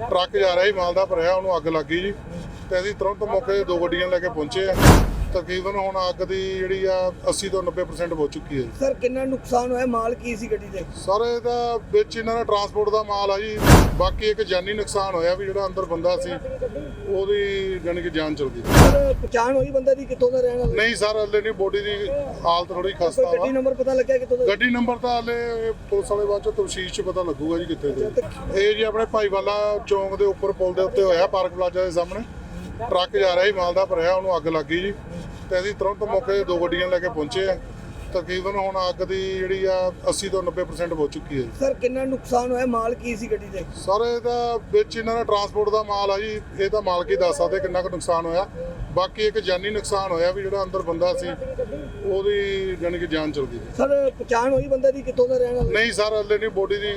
Truck ਜਾ ਰਿਹਾ ਸੀ, ਮਾਲ ਦਾ ਭਰਿਆ, ਉਹਨੂੰ ਅੱਗ ਲੱਗ ਗਈ ਜੀ। ਤੇ ਅਸੀਂ ਤੁਰੰਤ ਮੌਕੇ ਤੇ ਦੋ ਗੱਡੀਆਂ ਲੈ ਕੇ ਪਹੁੰਚੇ। ਆ ਤਕਰੀਬਨ ਹੁਣ ਅੱਗ ਦੀ ਜਿਹੜੀ ਆ 80 ਤੋਂ 90% ਹੋ ਚੁੱਕੀ ਹੈ ਜੀ। ਸਰ ਕਿੰਨਾ ਨੁਕਸਾਨ ਹੋਇਆ? ਮਾਲ ਕੀ ਸੀ ਗੱਡੀ ਦੇ? ਸਰ ਇਹਦਾ ਵਿੱਚ ਇਹਨਾਂ ਦਾ ਟਰਾਂਸਪੋਰਟ ਦਾ ਮਾਲ ਆ ਜੀ। ਬਾਕੀ ਇੱਕ ਜਾਨੀ ਨੁਕਸਾਨ ਹੋਇਆ ਵੀ ਜਿਹੜਾ ਅੰਦਰ ਬੰਦਾ ਸੀ ਉਹਦੀ ਜਾਣੀ ਕਿ ਜਾਨ ਚਲ ਗਈ। ਸਰ ਪਛਾਣ ਹੋਈ ਬੰਦੇ ਦੀ ਕਿੱਥੋਂ ਦਾ ਰਹਿਣ ਵਾਲਾ? ਨਹੀਂ ਸਰ ਹਲੇ ਨਹੀਂ ਬੋਡੀ ਦੀ ਹਾਲਤ ਥੋੜੀ ਖਸਤਾ ਕੋਈ ਗੱਡੀ ਵਾ। ਨੰਬਰ ਪਤਾ ਲੱਗਿਆ ਕਿੱਥੋਂ ਦਾ? ਗੱਡੀ ਨੰਬਰ ਤਾਂ ਹਲੇ ਪੁਲਿਸ ਵਾਲੇ ਬਾਅਦ ਚ ਤਫਸੀਲ ਚ ਪਤਾ ਲੱਗੂਗਾ ਜੀ ਕਿੱਥੇ ਦੇ ਇਹ ਜੀ ਆਪਣੇ ਭਾਈਵਾਲਾ ਚੌਂਕ ਦੇ ਉੱਪਰ ਪੁਲ ਦੇ ਉੱਤੇ ਹੋਇਆ ਪਾਰਕ ਪਲਾਜ਼ਾ ਦੇ ਸਾਹਮਣੇ। ਟਰੱਕ ਜਾ ਰਿਹਾ ਸੀ ਮਾਲ ਦਾ ਭਰਿਆ ਉਹਨੂੰ ਅੱਗ ਲੱਗ ਗਈ ਜੀ। ਤੇ ਅਸੀਂ ਤੁਰੰਤ ਮੌਕੇ ਤੇ ਦੋ ਗੱਡੀਆਂ ਲੈ ਕੇ ਪਹੁੰਚੇ ਆ। ਤਕਰੀਬਨ ਹੁਣ ਅੱਗ ਦੀ ਜਿਹੜੀ ਆ 80 ਤੋਂ 90% ਹੋ ਚੁੱਕੀ ਹੈ ਜੀ। ਸਰ ਕਿੰਨਾ ਨੁਕਸਾਨ ਹੋਇਆ? ਮਾਲ ਕੀ ਸੀ ਗੱਡੀ ਦੇ? ਸਰ ਇਹਦਾ ਵਿੱਚ ਇਹਨਾਂ ਦਾ ਟਰਾਂਸਪੋਰਟ ਦਾ ਮਾਲ ਆ ਜੀ। ਇਹ ਤਾਂ ਮਾਲਕ ਹੀ ਦੱਸ ਸਕਦੇ ਕਿੰਨਾ ਕੁ ਨੁਕਸਾਨ ਹੋਇਆ। ਬਾਕੀ ਇੱਕ ਜਾਨੀ ਨੁਕਸਾਨ ਹੋਇਆ ਵੀ ਜਿਹੜਾ ਅੰਦਰ ਬੰਦਾ ਸੀ ਉਹਦੀ ਜਾਣੀ ਕਿ ਜਾਨ ਚਲ ਗਈ ਸਰ ਪਛਾਣ ਹੋਈ ਬੰਦੇ ਦੀ ਕਿੱਥੋਂ ਦਾ ਰਹਿਣ ਵਾਲਾ? ਨਹੀਂ ਸਰ ਹਲੇ ਨਹੀਂ ਬੋਡੀ ਦੀ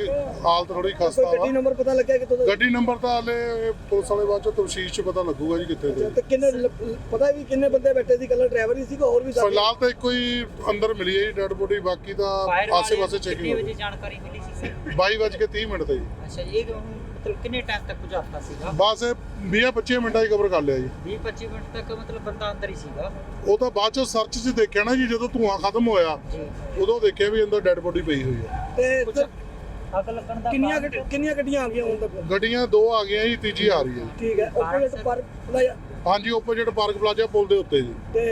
ਹਾਲਤ ਥੋੜੀ ਖਸਤਾ ਵਾ। ਗੱਡੀ ਨੰਬਰ ਪਤਾ ਲੱਗਿਆ ਕਿੱਥੋਂ ਦਾ? ਗੱਡੀ ਨੰਬਰ ਤਾਂ ਹਲੇ ਪੁਲਿਸ ਵਾਲੇ ਬਾਅਦ ਚ ਤਫਸੀਲ ਚ ਪਤਾ ਲੱਗੂਗਾ ਜੀ ਕਿੱਥੇ ਦੇ। ਤੇ ਕਿੰਨੇ ਲ- ਪਤਾ ਵੀ ਕਿੰਨੇ ਬੰਦੇ ਬੈਠੇ ਸੀ ਕੱਲਾ ਡਰਾਈਵਰ ਹੀ ਸੀਗਾ ਹੋਰ ਵੀ ਸਾਥੀ? ਫਿਲਹਾਲ ਤਾਂ ਇੱਕੋ ਹੀ ਅੰਦਰ ਮਿਲੀ ਹੈ ਜੀ ਡੈਡ ਬੋਡੀ ਬਾਕੀ ਤਾਂ ਆਸੇ ਪਾਸੇ ਕਿੰਨੀ ਚੈਕਿੰਗ ਵਜੇ ਜਾਣਕਾਰੀ ਮਿਲੀ ਸੀ ਸਰ? 22 ਵੱਜ ਕੇ 30 ਮਿੰਟ ਤੇ ਜੀ। ਅੱਛਾ ਜੀ, ਇਹ ਹੁਣ ਮਤਲਬ ਕਿੰਨੇ ਟਾਈਮ ਤੱਕ ਬੁਝਾਤਾ ਸੀਗਾ? ਬਸ 20 25 ਮਿੰਟਾਂ ਹੀ ਕਵਰ ਕਰ ਲਿਆ ਜੀ। 20 25 ਮਿੰਟ ਤੱਕ ਮਤਲਬ ਬੰਦਾ ਅੰਦਰ ਹੀ ਸੀਗਾ? ਉਹ ਤਾਂ ਬਾਅਦ ਚ ਸਰਚ 'ਚ ਦੇਖਿਆ ਨਾ ਜੀ ਜਦੋਂ ਧੂਆਂ ਖਤਮ ਹੋਇਆ ਜੀ। ਉਦੋਂ ਦੇਖਿਆ ਵੀ ਅੰਦਰ ਡੈਡ ਬੋਡੀ ਪਈ ਹੋਈ ਹੈ। ਤੇ ਸਰ ਅੱਗ ਲੱਗਣ ਦਾ ਕਿੰਨੀਆਂ ਕਿੰਨੀਆਂ ਗੱਡੀਆਂ ਆ ਗਈਆਂ ਹੁਣ ਤੱਕ? ਗੱਡੀਆਂ ਦੋ ਆ ਗਈਆਂ ਜੀ ਤੀਜੀ ਆ ਰਹੀ ਹੈ। ਠੀਕ ਹੈ ਆਪੋਜ਼ਿਟ ਪਰ ਪਲਾਜ਼ਾ ਹਾਂਜੀ ਓਪੋਜਿਟ ਪਾਰਕ ਪਲਾਜ਼ਾ ਪੁਲ ਦੇ ਉੱਤੇ ਜੀ। ਤੇ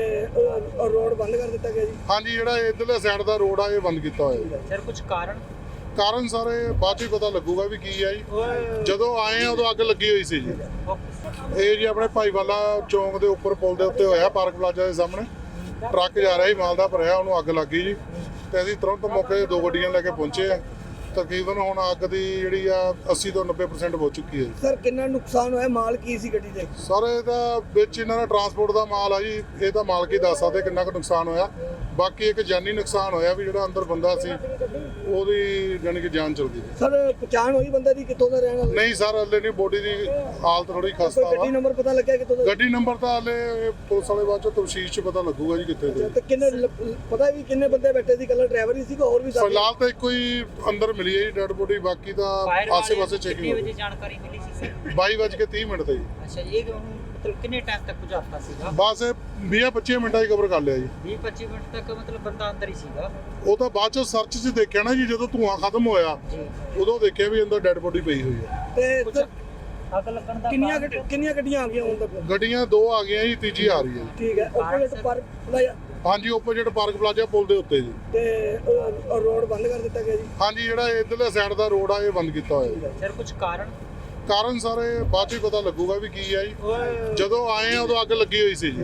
ਰੋਡ ਬੰਦ ਕਰ ਦਿੱਤਾ ਗਿਆ ਜੀ। ਹਾਂਜੀ ਜਿਹੜਾ ਇਧਰਲੇ ਸਾਈਡ ਦਾ ਰੋਡ ਆ ਇਹ ਬੰਦ ਕੀਤਾ ਹੋਇਆ ਜੀ। ਸਰ ਕੁਝ ਕਾਰਨ? ਕਾਰਨ ਸਾਰੇ ਬਾਅਦ 'ਚ ਹੀ ਪਤਾ ਲੱਗੂਗਾ ਵੀ ਕੀ ਆ ਜੀ। ਜਦੋਂ ਆਏ ਆ ਉਦੋਂ ਅੱਗ ਲੱਗੀ ਹੋਈ ਸੀ ਜੀ। ਇਹ ਜੀ ਆਪਣੇ ਭਾਈਵਾਲਾ ਚੌਂਕ ਦੇ ਉੱਪਰ ਪੁਲ ਦੇ ਉੱਤੇ ਹੋਇਆ ਪਾਰਕ ਪਲਾਜ਼ਾ ਦੇ ਸਾਹਮਣੇ। ਟਰੱਕ ਜਾ ਰਿਹਾ ਸੀ ਮਾਲ ਦਾ ਭਰਿਆ ਉਹਨੂੰ ਅੱਗ ਲੱਗ ਗਈ ਜੀ। ਤੇ ਅਸੀਂ ਤੁਰੰਤ ਮੌਕੇ ਦੋ ਗੱਡੀਆਂ ਲੈ ਕੇ ਪਹੁੰਚੇ ਆ। ਤਕਰੀਬਨ ਹੁਣ ਅੱਗ ਦੀ ਜਿਹੜੀ ਆ 80 ਤੋਂ 90% ਹੋ ਚੁੱਕੀ ਹੈ ਜੀ। ਸਰ ਕਿੰਨਾ ਨੁਕਸਾਨ ਹੋਇਆ? ਮਾਲ ਕੀ ਸੀ ਗੱਡੀ ਦੇ? ਸਰ ਇਹਦਾ ਵਿੱਚ ਇਹਨਾਂ ਦਾ ਟਰਾਂਸਪੋਰਟ ਦਾ ਮਾਲ ਆ ਜੀ। ਇਹ ਤਾਂ ਮਾਲਕ ਹੀ ਦੱਸ ਸਕਦੇ ਕਿੰਨਾ ਕੁ ਨੁਕਸਾਨ ਹੋਇਆ। ਬਾਕੀ ਇੱਕ ਜਾਨੀ ਨੁਕਸਾਨ ਹੋਇਆ ਵੀ ਜਿਹੜਾ ਅੰਦਰ ਬੰਦਾ ਸੀ ਉਹਦੀ ਜਾਣੀ ਕਿ ਜਾਨ ਚਲ ਗਈ। ਸਰ ਪਛਾਣ ਹੋਈ ਬੰਦੇ ਦੀ ਕਿੱਥੋਂ ਦਾ ਰਹਿਣ ਵਾਲਾ? ਨਹੀਂ ਸਰ ਹਲੇ ਨਹੀਂ ਬੋਡੀ ਦੀ ਹਾਲਤ ਥੋੜੀ ਖਸਤਾ ਗੱਡੀ ਵਾ ਨੰਬਰ ਪਤਾ ਲੱਗਿਆ ਕਿੱਥੋਂ ਦਾ? ਗੱਡੀ ਨੰਬਰ ਤਾਂ ਹਲੇ ਪੁਲਿਸ ਵਾਲੇ ਬਾਅਦ ਚ ਤਫਸੀਲ ਚ ਪਤਾ ਲੱਗੂਗਾ ਜੀ ਕਿੱਥੇ ਦੇ। ਤੇ ਕਿੰਨੇ ਪਤਾ ਵੀ ਕਿੰਨੇ ਬੰਦੇ ਬੈਠੇ ਸੀ ਕੱਲਾ ਡਰਾਈਵਰ ਹੀ ਸੀਗਾ ਹੋਰ ਵੀ ਸਾਥੀ? ਫਿਲਹਾਲ ਤਾਂ ਇੱਕੋ ਹੀ ਅੰਦਰ ਮਿਲੀ ਹੈ ਜੀ ਡੈਡ ਬੋਡੀ ਬਾਕੀ ਤਾਂ ਫਾਇਰ ਆਸੇ ਪਾਸੇ ਕਿੰਨੀ ਚੈਕਿੰਗ ਵਜੇ ਜਾਣਕਾਰੀ ਮਿਲੀ ਸੀ ਸਰ? 22 ਵੱਜ ਕੇ 30 ਮਿੰਟ ਤੇ ਜੀ। ਅੱਛਾ ਜੀ, ਇਹ ਹੁਣ ਮਤਲਬ ਕਿੰਨੇ ਟਾਈਮ ਤੱਕ ਬੁਝਾਤਾ ਸੀਗਾ? ਬਸ 20 25 ਮਿੰਟਾਂ ਹੀ ਕਵਰ ਕਰ ਲਿਆ ਜੀ। 20 25 ਮਿੰਟ ਤੱਕ ਮਤਲਬ ਬੰਦਾ ਅੰਦਰ ਹੀ ਸੀਗਾ? ਉਹ ਤਾਂ ਬਾਅਦ ਚ ਸਰਚ 'ਚ ਦੇਖਿਆ ਨਾ ਜੀ ਜਦੋਂ ਧੂਆਂ ਖਤਮ ਹੋਇਆ ਜੀ। ਉਦੋਂ ਦੇਖਿਆ ਵੀ ਅੰਦਰ ਡੈਡ ਬੋਡੀ ਪਈ ਹੋਈ ਹੈ। ਤੇ ਸਰ ਅੱਗ ਲੱਗਣ ਦਾ ਕਿੰਨੀਆਂ ਗੱਡੀ- ਕਿੰਨੀਆਂ ਗੱਡੀਆਂ ਆ ਗਈਆਂ ਹੁਣ ਤੱਕ? ਗੱਡੀਆਂ ਦੋ ਆ ਗਈਆਂ ਜੀ ਤੀਜੀ ਆ ਰਹੀ ਹੈ ਜੀ। ਠੀਕ ਹੈ ਆਪੋਜ਼ਿਟ ਪਰ ਪਲਾਜ਼ਾ ਹਾਂਜੀ ਓਪੋਜਿਟ ਪਾਰਕ ਪਲਾਜ਼ਾ ਪੁਲ ਦੇ ਉੱਤੇ ਜੀ। ਤੇ ਰੋਡ ਬੰਦ ਕਰ ਦਿੱਤਾ ਗਿਆ ਜੀ। ਹਾਂਜੀ ਜਿਹੜਾ ਇਧਰਲੇ ਸਾਈਡ ਦਾ ਰੋਡ ਆ ਇਹ ਬੰਦ ਕੀਤਾ ਹੋਇਆ ਜੀ। ਸਰ ਕੁਝ ਕਾਰਨ ਕਾਰਨ ਸਾਰੇ ਬਾਅਦ ਹੀ ਪਤਾ ਲੱਗੂਗਾ ਵੀ ਕੀ ਆ ਜੀ। ਜਦੋਂ ਆਏ ਆ ਉਦੋਂ ਅੱਗ ਲੱਗੀ ਹੋਈ ਸੀ ਜੀ।